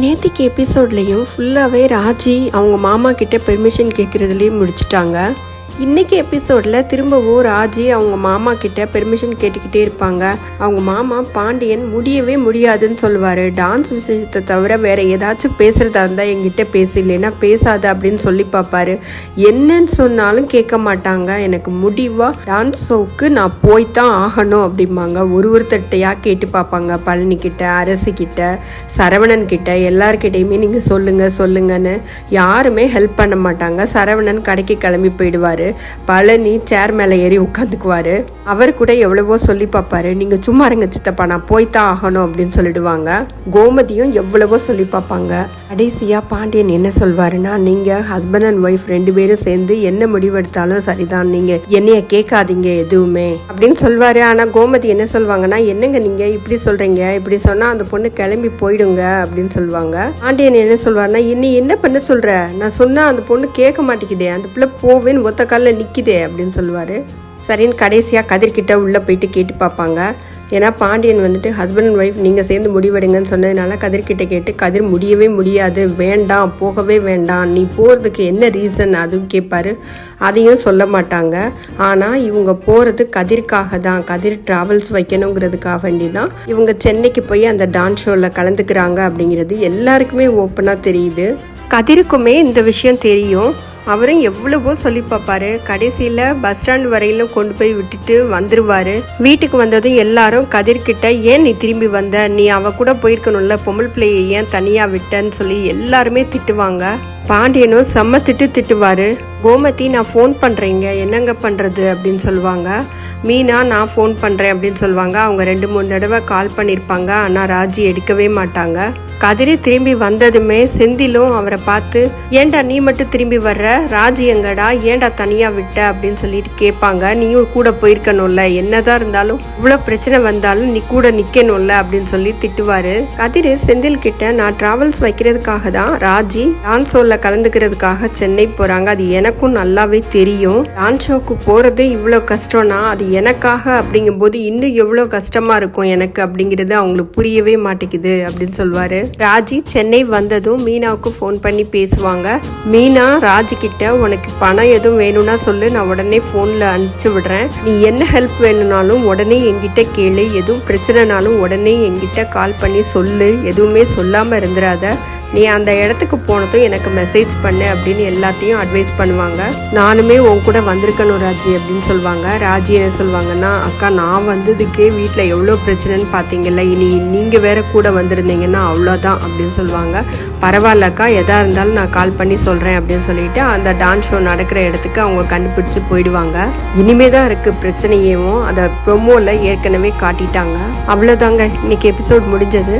நேத்திக்கு எபிசோட்லேயும் ஃபுல்லாகவே ராஜி அவங்க மாமா கிட்ட பெர்மிஷன் கேட்குறதுலேயும் முடிச்சிட்டாங்க. இன்னைக்கு எபிசோடில் திரும்பவும் ராஜி அவங்க மாமா கிட்ட பெர்மிஷன் கேட்டுக்கிட்டே இருப்பாங்க. அவங்க மாமா பாண்டியன் முடியவே முடியாதுன்னு சொல்லுவார். டான்ஸ் விசேஷத்தை தவிர வேற ஏதாச்சும் பேசுறதா இருந்தால் என்கிட்ட பேசு இல்லைன்னா பேசாத அப்படின்னு சொல்லி பார்ப்பாரு. என்னன்னு சொன்னாலும் கேட்க மாட்டாங்க. எனக்கு முடிவா டான்ஸ் ஷோவுக்கு நான் போய் தான் ஆகணும் அப்படிம்பாங்க. ஒரு ஒருத்தட்டையாக கேட்டு பார்ப்பாங்க. பழனி கிட்ட அரசு கிட்ட சரவணன் கிட்ட எல்லார்கிட்டையுமே நீங்கள் சொல்லுங்க சொல்லுங்கன்னு யாருமே ஹெல்ப் பண்ண மாட்டாங்க. சரவணன் கடைக்கு கிளம்பி போயிடுவாரு. பழனி சேர் மேலே ஏறி உட்காந்துக்குவாரு. அவர் கூட எவ்வளவோ சொல்லி பார்ப்பாரு. நீங்கள் சும்மா இருங்க சித்தப்பா நான் போய் தான் ஆகணும் அப்படின்னு சொல்லிடுவாங்க. கோமதியும் எவ்வளவோ சொல்லி பார்ப்பாங்க. கடைசியாக பாண்டியன் என்ன சொல்வாருன்னா நீங்கள் ஹஸ்பண்ட் அண்ட் ஒய்ஃப் ரெண்டு பேரும் சேர்ந்து என்ன முடிவெடுத்தாலும் சரிதான். நீங்கள் என்னைய கேட்காதீங்க எதுவுமே அப்படின்னு சொல்வாரு. ஆனால் கோமதி என்ன சொல்லுவாங்கன்னா என்னங்க நீங்கள் இப்படி சொல்கிறீங்க இப்படி சொன்னால் அந்த பொண்ணு கிளம்பி போயிடுங்க அப்படின்னு சொல்லுவாங்க பாண்டியன் என்ன சொல்வாருன்னா இன்னி என்ன பண்ண சொல்கிற நான் சொன்னால் அந்த பொண்ணு கேட்க மாட்டேங்குதே. அந்த பிள்ளை போவேன்னு ஒத்த காலில் நிற்கிதே அப்படின்னு சொல்லுவார். சரின்னு கடைசியாக கதிர்கிட்ட உள்ளே போயிட்டு கேட்டு பார்ப்பாங்க. ஏன்னா பாண்டியன் வந்துட்டு ஹஸ்பண்ட் அண்ட் ஒய்ஃப் நீங்கள் சேர்ந்து முடிவெடுங்கன்னு சொன்னதுனால கதிர்கிட்ட கேட்டு கதிர் முடியவே முடியாது. வேண்டாம். போகவே வேண்டாம். நீ போகிறதுக்கு என்ன ரீசன் அதுவும் கேட்பாரு. அதையும் சொல்ல மாட்டாங்க. ஆனால் இவங்க போகிறது கதிர்க்காக தான். கதிர் ட்ராவல்ஸ் வைக்கணுங்கிறதுக்காக வேண்டி தான் இவங்க சென்னைக்கு போய் அந்த டான்ஸ் ஷோவில் கலந்துக்கிறாங்க அப்படிங்கிறது எல்லாருக்குமே ஓப்பனாக தெரியுது. கதிருக்குமே இந்த விஷயம் தெரியும். அவரும் எவ்வளவோ சொல்லி பார்ப்பாரு. கடைசியில் பஸ் ஸ்டாண்ட் வரையிலும் கொண்டு போய் விட்டுட்டு வந்துருவாரு. வீட்டுக்கு வந்ததும் எல்லாரும் கதிர்கிட்ட ஏன் நீ திரும்பி வந்த? நீ அவ கூட போயிருக்கணும்ல பொம்பளை பிள்ளையை ஏன் தனியாக விட்டன்னு சொல்லி எல்லாருமே திட்டுவாங்க. பாண்டியனும் செம்ம திட்டு திட்டுவாரு. கோமதி நான் ஃபோன் பண்ணுறேங்க என்னங்க பண்ணுறது அப்படின்னு சொல்லுவாங்க. மீனா நான் ஃபோன் பண்ணுறேன் அப்படின்னு சொல்லுவாங்க. அவங்க ரெண்டு மூணு தடவை கால் பண்ணியிருப்பாங்க ஆனால் ராஜி எடுக்கவே மாட்டாங்க. கதிரி திரும்பி வந்ததுமே செந்திலும் அவரை பார்த்து ஏன்டா நீ மட்டும் திரும்பி வர்ற? ராஜி எங்கடா? ஏன்டா தனியாக விட்ட? அப்படின்னு சொல்லிட்டு கேட்பாங்க. நீயும் கூட போயிருக்கணும்ல. என்னதான் இருந்தாலும் இவ்வளோ பிரச்சனை வந்தாலும் நீ கூட நிற்கணும்ல அப்படின்னு சொல்லி திட்டுவாரு. கதிர் செந்தில் கிட்ட நான் டிராவல்ஸ் வைக்கிறதுக்காக தான். ராஜி டான்ஸ் ஷோவில் கலந்துக்கிறதுக்காக சென்னை போகிறாங்க அது எனக்கும் நல்லாவே தெரியும். டான்ஸ் ஷோக்கு போகிறது இவ்வளோ கஷ்டம்னா அது எனக்காக அப்படிங்கும்போது இன்னும் எவ்வளோ கஷ்டமாக இருக்கும் எனக்கு? அப்படிங்கிறது அவங்களுக்கு புரியவே மாட்டேங்குது அப்படின்னு சொல்லுவாரு ராஜி சென்னை வந்ததும் மீனாவுக்கு ஃபோன் பண்ணி பேசுவாங்க. மீனா ராஜி கிட்ட உனக்கு பணம் எதுவும் வேணும்னா சொல்லு நான் உடனே ஃபோனில் அனுப்பிச்சு விடுறேன். நீ என்ன ஹெல்ப் வேணும்னாலும் உடனே என்கிட்ட கேளு. எதுவும் பிரச்சனைனாலும் உடனே என்கிட்ட கால் பண்ணி சொல்லு. எதுவுமே சொல்லாமல் இருந்துடாத நீ அந்த இடத்துக்கு போனதும் எனக்கு மெசேஜ் பண்ணு அப்படின்னு எல்லாத்தையும் அட்வைஸ் பண்ணுவாங்க. நானுமே உன் கூட வந்திருக்கணும் ராஜி அப்படின்னு சொல்லுவாங்க ராஜி என்ன சொல்லுவாங்கன்னா அக்கா நான் வந்ததுக்கே வீட்டில் எவ்வளோ பிரச்சனைன்னு பார்த்தீங்கல்ல இனி நீங்கள் வேற கூட வந்திருந்தீங்கன்னா அவ்வளோதான் அப்படின்னு சொல்லுவாங்க பரவாயில்லக்கா எதாக இருந்தாலும் நான் கால் பண்ணி சொல்கிறேன் அப்படின்னு சொல்லிட்டு அந்த டான்ஸ் ஷோ நடக்கிற இடத்துக்கு அவங்க கண்டுபிடிச்சு போயிடுவாங்க. இனிமே தான் இருக்குது பிரச்சனையேவும். அதை ப்ரொமோவில் ஏற்கனவே காட்டிட்டாங்க. அவ்வளோதாங்க. இன்னைக்கு எபிசோட் முடிஞ்சது.